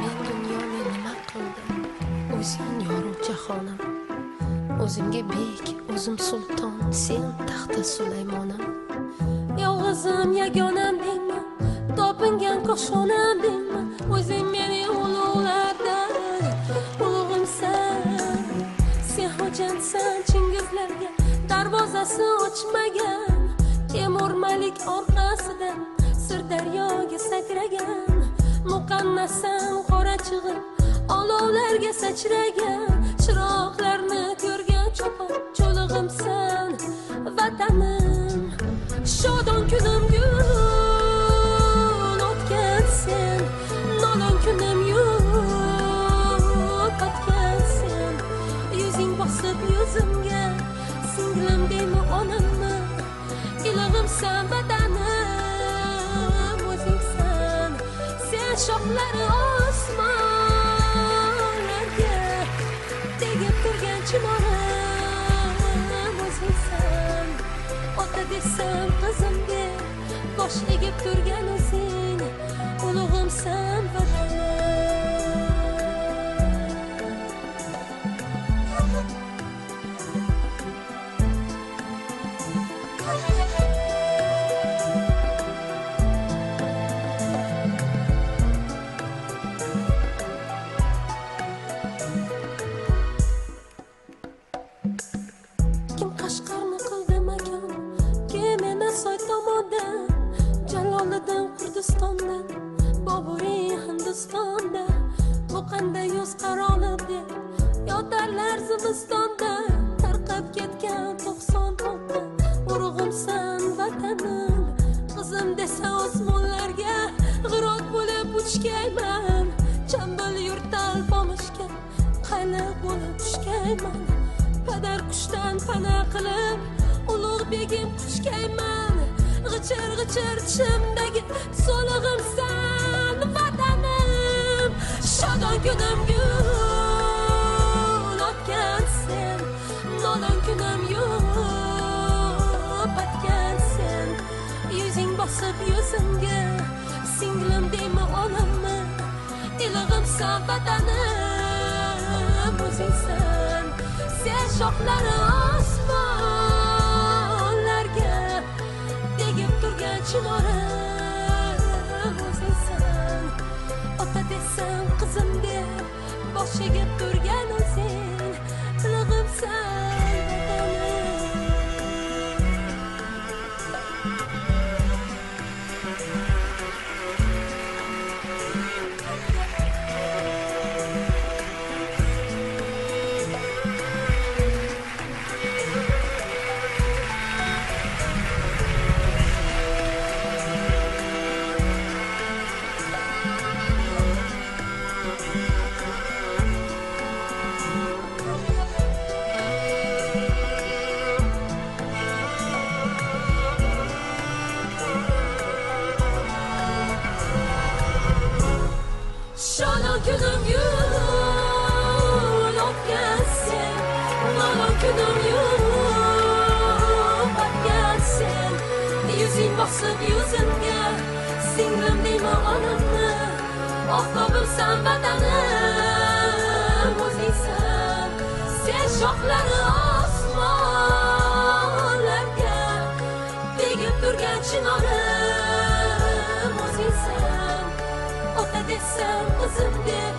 men dunyoni nima qildim? O'zing yorug' jahonim o'zimga bek o'zim sulton sen taxta sulaymonim. Yolg'izim yagonam deyman topingan qo'shonam deyman o'zing meni ulug'lardan ulug'imsan sen xo'jandsan chingizlarga darvozasi ochmagan. Temur malik orqa muqannasam qora chig'im olovlarga sachragan chiroqlarni ko'rgan cho'pon cho'lig'imsan vatanim. Shodon kunim gul o'tgan sen nolon kunim yo'qotgan sen. Yuzing bosib yuzimga singlim deymi onamni ilig'imsan vatanim. Sen shoxlari osmonlarga tegib turgan chinorim o'zingsan ota desam qizimga bosh egib turgan o'zing ulug'imsan vatanim kim hindistonda kurdistondan boburiy hindistonda. Bu qanday yoz qaroli deb yotarlar zimistonda. Tarqab ketgan to'qson to'qqa urug'imsan vatanim. Qizim desa osmonlarga g'irot bo'lib uchgayman. Chambil yurtal pomishga qayliq bo'lib tushgayman padar qushdan pana qilib ulug' begim quchgayman g'ichir g'ichir tishimdagi so'lig'imsan vatanim. Shodon kunim gul otgan sen nodon kunim yo'q otgan sen. Yuzing bosib yuzimga singlim deymi onamni ilig'imsan vatanim o'zingsan sen shoxlari osmon chinorim o'zingsan ota desam qizim deb boshiga turgan o'zing. Yuzing bosib yuzimga Singlim deyman onamni Oftobimsan vatanim o'zingsan Sen shoxlari osmonlarga Tegib turgan chinorim ota desam qizim deb